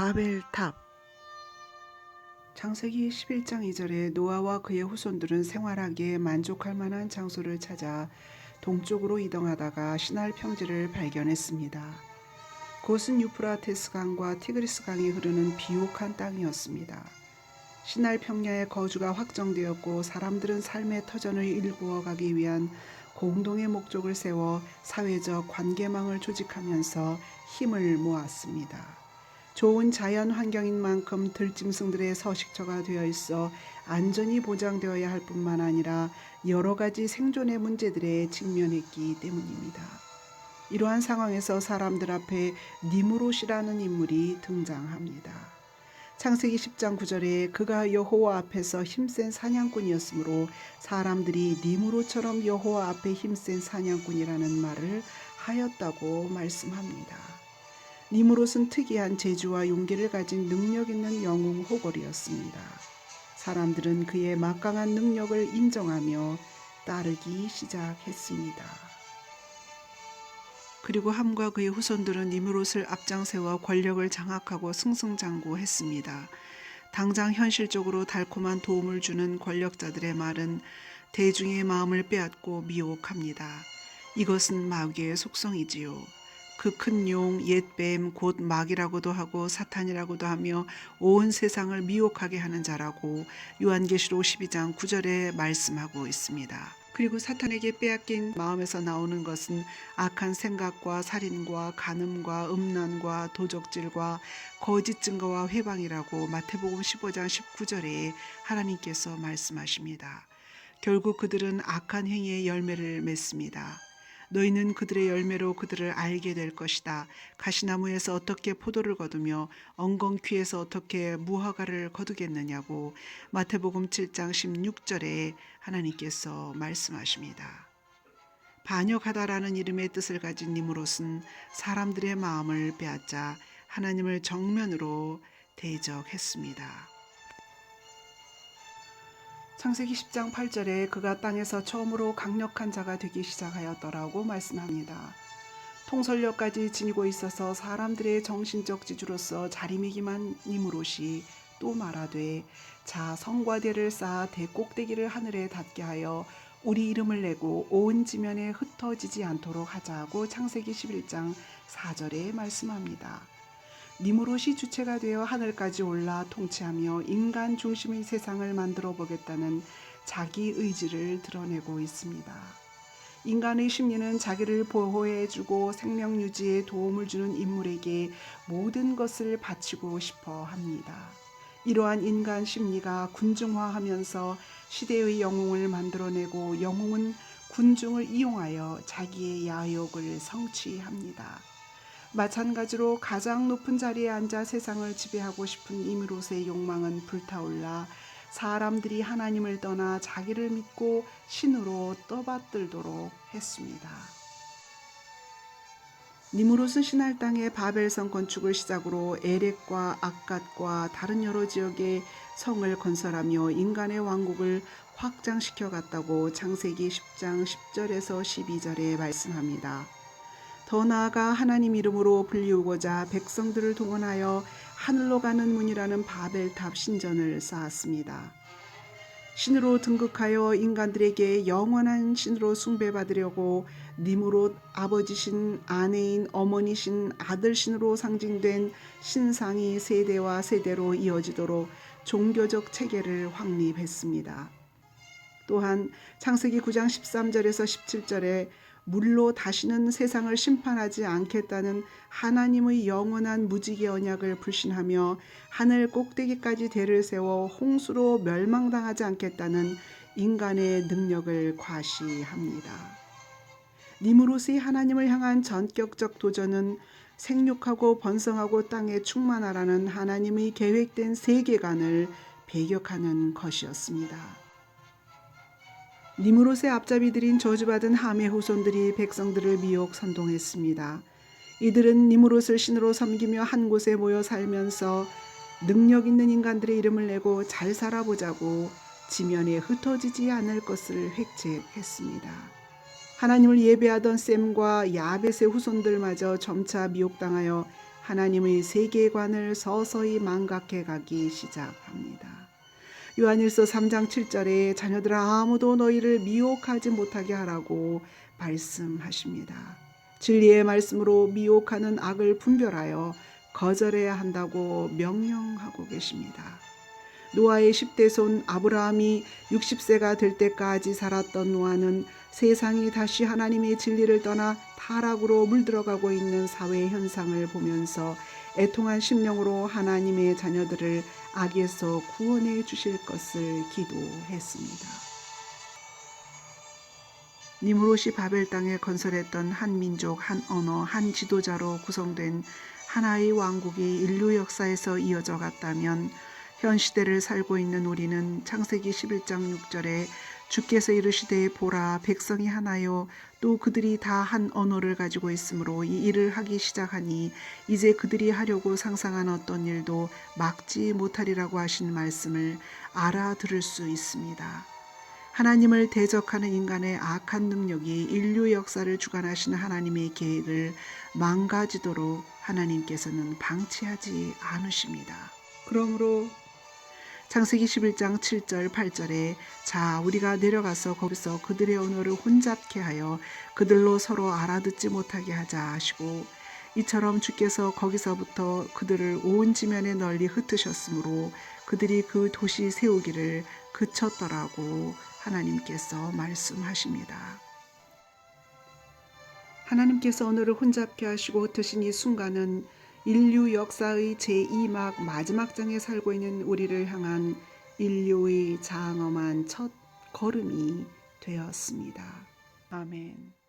바벨탑 창세기 11장 2절에 노아와 그의 후손들은 생활하기에 만족할 만한 장소를 찾아 동쪽으로 이동하다가 신할 평지를 발견했습니다. 곳은 유프라테스 강과 티그리스 강이 흐르는 비옥한 땅이었습니다. 신할 평야의 거주가 확정되었고 사람들은 삶의 터전을 일구어 가기 위한 공동의 목적을 세워 사회적 관계망을 조직하면서 힘을 모았습니다. 좋은 자연 환경인 만큼 들짐승들의 서식처가 되어 있어 안전이 보장되어야 할 뿐만 아니라 여러 가지 생존의 문제들에 직면했기 때문입니다. 이러한 상황에서 사람들 앞에 니무롯이라는 인물이 등장합니다. 창세기 10장 9절에 그가 여호와 앞에서 힘센 사냥꾼이었으므로 사람들이 니무롯처럼 여호와 앞에 힘센 사냥꾼이라는 말을 하였다고 말씀합니다. 니무롯은 특이한 재주와 용기를 가진 능력 있는 영웅 호걸이었습니다. 사람들은 그의 막강한 능력을 인정하며 따르기 시작했습니다. 그리고 함과 그의 후손들은 니무롯을 앞장세워 권력을 장악하고 승승장구했습니다. 당장 현실적으로 달콤한 도움을 주는 권력자들의 말은 대중의 마음을 빼앗고 미혹합니다. 이것은 마귀의 속성이지요. 그 큰 용, 옛뱀, 곧 마귀라고도 하고 사탄이라고도 하며 온 세상을 미혹하게 하는 자라고 요한계시록 12장 9절에 말씀하고 있습니다. 그리고 사탄에게 빼앗긴 마음에서 나오는 것은 악한 생각과 살인과 간음과 음란과 도적질과 거짓 증거와 회방이라고 마태복음 15장 19절에 하나님께서 말씀하십니다. 결국 그들은 악한 행위의 열매를 맺습니다. 너희는 그들의 열매로 그들을 알게 될 것이다. 가시나무에서 어떻게 포도를 거두며 엉겅퀴에서 어떻게 무화과를 거두겠느냐고 마태복음 7장 16절에 하나님께서 말씀하십니다. 반역하다라는 이름의 뜻을 가진 니무롯은 사람들의 마음을 빼앗자 하나님을 정면으로 대적했습니다. 창세기 10장 8절에 그가 땅에서 처음으로 강력한 자가 되기 시작하였더라고 말씀합니다. 통솔력까지 지니고 있어서 사람들의 정신적 지주로서 자리매김한 니무롯이 또 말하되 자 성과대를 쌓아 대꼭대기를 하늘에 닿게 하여 우리 이름을 내고 온 지면에 흩어지지 않도록 하자고 창세기 11장 4절에 말씀합니다. 니무롯이 주체가 되어 하늘까지 올라 통치하며 인간 중심의 세상을 만들어 보겠다는 자기 의지를 드러내고 있습니다. 인간의 심리는 자기를 보호해주고 생명 유지에 도움을 주는 인물에게 모든 것을 바치고 싶어 합니다. 이러한 인간 심리가 군중화하면서 시대의 영웅을 만들어내고 영웅은 군중을 이용하여 자기의 야욕을 성취합니다. 마찬가지로 가장 높은 자리에 앉아 세상을 지배하고 싶은 이미롯의 욕망은 불타올라 사람들이 하나님을 떠나 자기를 믿고 신으로 떠받들도록 했습니다. 니무롯은 신할 땅의 바벨성 건축을 시작으로 에렉과 악갓과 다른 여러 지역에 성을 건설하며 인간의 왕국을 확장시켜 갔다고 창세기 10장 10절에서 12절에 말씀합니다. 더 나아가 하나님 이름으로 불리우고자 백성들을 동원하여 하늘로 가는 문이라는 바벨탑 신전을 쌓았습니다. 신으로 등극하여 인간들에게 영원한 신으로 숭배받으려고 니무롯 아버지신 아내인 어머니신 아들신으로 상징된 신상이 세대와 세대로 이어지도록 종교적 체계를 확립했습니다. 또한 창세기 9장 13절에서 17절에 물로 다시는 세상을 심판하지 않겠다는 하나님의 영원한 무지개 언약을 불신하며 하늘 꼭대기까지 대를 세워 홍수로 멸망당하지 않겠다는 인간의 능력을 과시합니다. 니무롯의 하나님을 향한 전격적 도전은 생육하고 번성하고 땅에 충만하라는 하나님의 계획된 세계관을 배격하는 것이었습니다. 니무롯의 앞잡이들인 저주받은 함의 후손들이 백성들을 미혹 선동했습니다. 이들은 니무롯을 신으로 섬기며 한 곳에 모여 살면서 능력 있는 인간들의 이름을 내고 잘 살아보자고 지면에 흩어지지 않을 것을 획책했습니다. 하나님을 예배하던 셈과 야벳의 후손들마저 점차 미혹당하여 하나님의 세계관을 서서히 망각해 가기 시작합니다. 요한일서 3장 7절에 자녀들아 아무도 너희를 미혹하지 못하게 하라고 말씀하십니다. 진리의 말씀으로 미혹하는 악을 분별하여 거절해야 한다고 명령하고 계십니다. 노아의 10대 손 아브라함이 60세가 될 때까지 살았던 노아는 세상이 다시 하나님의 진리를 떠나 타락으로 물들어가고 있는 사회 현상을 보면서 애통한 심령으로 하나님의 자녀들을 악에서 구원해 주실 것을 기도했습니다. 니무롯이 바벨 땅에 건설했던 한 민족, 한 언어, 한 지도자로 구성된 하나의 왕국이 인류 역사에서 이어져 갔다면 현 시대를 살고 있는 우리는 창세기 11장 6절에 주께서 이르시되 보라 백성이 하나요 또 그들이 다 한 언어를 가지고 있으므로 이 일을 하기 시작하니 이제 그들이 하려고 상상한 어떤 일도 막지 못하리라고 하신 말씀을 알아들을 수 있습니다. 하나님을 대적하는 인간의 악한 능력이 인류 역사를 주관하시는 하나님의 계획을 망가지도록 하나님께서는 방치하지 않으십니다. 그러므로 창세기 11장 7절 8절에 자 우리가 내려가서 거기서 그들의 언어를 혼잡케 하여 그들로 서로 알아듣지 못하게 하자 하시고 이처럼 주께서 거기서부터 그들을 온 지면에 널리 흩으셨으므로 그들이 그 도시 세우기를 그쳤더라고 하나님께서 말씀하십니다. 하나님께서 언어를 혼잡케 하시고 흩으신 이 순간은 인류 역사의 제2막 마지막 장에 살고 있는 우리를 향한 인류의 장엄한 첫 걸음이 되었습니다. 아멘.